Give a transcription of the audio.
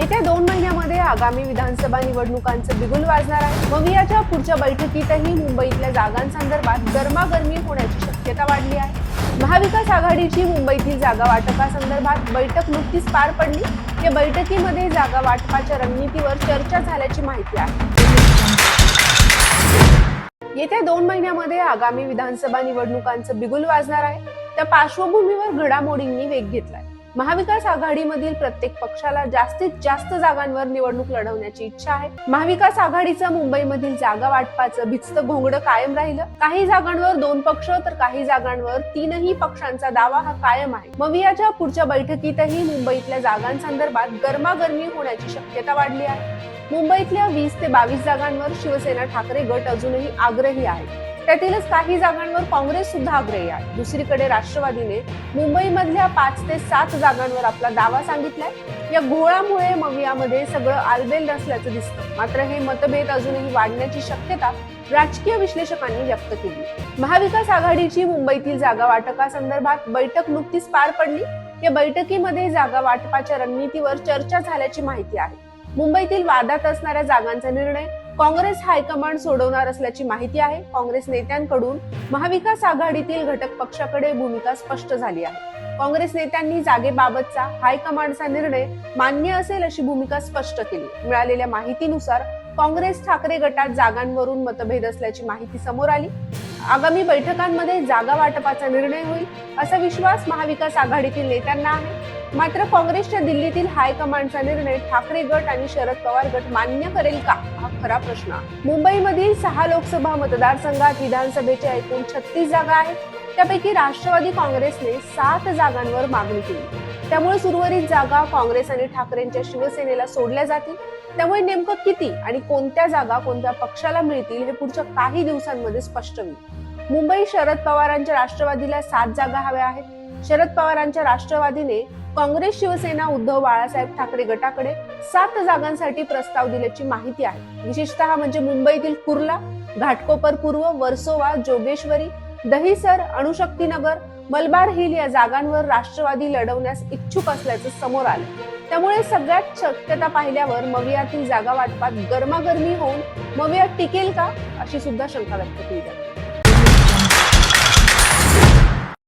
येत्या दोन महिन्यामध्ये आगामी विधानसभा निवडणुकांचं बिगुल वाजणार आहे. मवियाच्या पुढच्या बैठकीतही मुंबईतल्या जागांसंदर्भात गरमागरमी होण्याची शक्यता वाढली आहे. महाविकास आघाडीची मुंबईतील जागा वाटपासंदर्भात बैठक नुकतीच पार पडली. या बैठकीमध्ये जागा वाटपाच्या रणनीतीवर चर्चा झाल्याची माहिती आहे. येत्या दोन महिन्यामध्ये आगामी विधानसभा निवडणुकांचं बिगुल वाजणार आहे. त्या पार्श्वभूमीवर घडामोडींनी वेग घेतलाय. महाविकास आघाडीमधील प्रत्येक पक्षाला जास्तीत जास्त जागांवर निवडणूक लढवण्याची इच्छा आहे. महाविकास आघाडीचं मुंबईमधील जागा वाटपाचं भिस्त घोंगडं कायम राहिलं. काही जागांवर दोन पक्ष तर काही जागांवर तीनही पक्षांचा दावा हा कायम आहे. मवियाच्या पुढच्या बैठकीतही मुंबईतल्या जागांसंदर्भात गरमागरमी होण्याची शक्यता वाढली आहे. मुंबईतल्या वीस ते बावीस जागांवर शिवसेना ठाकरे गट अजूनही आग्रही आहे त्यातीलच काही जागांवर काँग्रेस सुद्धा आग्रही आहे. दुसरीकडे राष्ट्रवादीने मुंबईमधल्या पाच ते सात जागांवर आपला दावा सांगितलाय. या घोळामुळे यामध्ये सगळं आलबेल नसल्याचं दिसतं. मात्र हे मतभेद अजूनही वाढण्याची शक्यता राजकीय विश्लेषकांनी व्यक्त केली. महाविकास आघाडीची मुंबईतील जागा वाटपासंदर्भात बैठक नुकतीच पार पडली. या बैठकीमध्ये जागा वाटपाच्या रणनीतीवर चर्चा झाल्याची माहिती आहे. मुंबईतील वादात असणाऱ्या जागांचा निर्णय काँग्रेस हायकमांड सोडवणार असल्याची माहिती आहे. काँग्रेस नेत्यांकडून महाविकास आघाडीतील घटक पक्षाकडे भूमिका स्पष्ट झाली आहे. काँग्रेस नेत्यांनी जागेबाबतचा हायकमांडचा निर्णय मान्य असेल अशी भूमिका स्पष्ट केली. मिळालेल्या माहितीनुसार काँग्रेस ठाकरे गटात जागांवरून मतभेद असल्याची माहिती समोर आली. आगामी बैठकांमध्ये जागा वाटपाचा निर्णय होईल असा विश्वास महाविकास आघाडीतील नेत्यांना आहे. मात्र काँग्रेसच्या दिल्लीतील हायकमांडचा निर्णय ठाकरे गट आणि शरद पवार गट मान्य करेल का? हा खरा प्रश्न. आहे मुंबईमधील सहा लोकसभा मतदारसंघात विधानसभेच्या एकूण छत्तीस जागा आहेत. त्यापैकी राष्ट्रवादी काँग्रेसने सात जागांवर मागणी केली. त्यामुळे उर्वरित जागा काँग्रेस आणि ठाकरेंच्या शिवसेनेला सोडल्या जातील. त्यामुळे नेमकं किती आणि कोणत्या जागा कोणत्या पक्षाला मिळतील हे पुढच्या काही दिवसांमध्ये स्पष्ट होईल. मुंबई शरद पवारांच्या राष्ट्रवादीला सात जागा हव्या आहेत. शरद पवारांच्या राष्ट्रवादीने काँग्रेस शिवसेना उद्धव बाळासाहेब ठाकरे गटाकडे सात जागांसाठी प्रस्ताव दिल्याची माहिती आहे. विशेषतः म्हणजे मुंबईतील कुर्ला घाटकोपर पूर्व वर्सोवा जोगेश्वरी दहिसर अणुशक्तीनगर मलबार हिल या जागांवर राष्ट्रवादी लढवण्यास इच्छुक असल्याचं समोर आलं. त्यामुळे सगळ्यात शक्यता पाहिल्यावर मवियातील जागा वाटपात गरमागरमी होऊन मविया टिकेल का अशी सुद्धा शंका व्यक्त केली जाते.